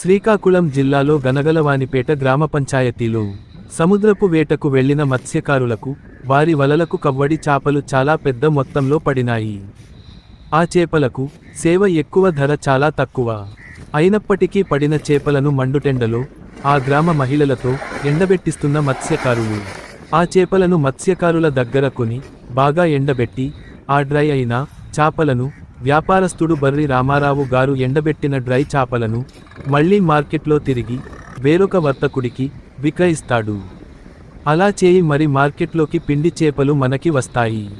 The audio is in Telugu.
శ్రీకాకుళం జిల్లాలో గనగలవానిపేట గ్రామ పంచాయతీలో. సముద్రపు వేటకు వెళ్ళిన మత్స్యకారులకు వారి వలలకు కవ్వడి చేపలు చాలా పెద్ద మొత్తంలో పడినాయి. ఆ చేపలకు సేవ ఎక్కువ ధర చాలా తక్కువ. అయినప్పటికీ పడిన చేపలను మండుటెండలో ఆ గ్రామ మహిళలతో ఎండబెట్టిస్తున్న మత్స్యకారులు. ఆ చేపలను మత్స్యకారుల దగ్గర కొని బాగా ఎండబెట్టి ఆ డ్రై అయిన చేపలను వ్యాపారస్తుడు బర్రి రామారావు గారు ఎండబెట్టిన డ్రై చాపలను మళ్ళీ మార్కెట్లో తిరిగి వేరొక వర్తకుడికి విక్రయిస్తాడు. అలా చేయి మరి మార్కెట్లోకి పిండి చేపలు మనకి వస్తాయి.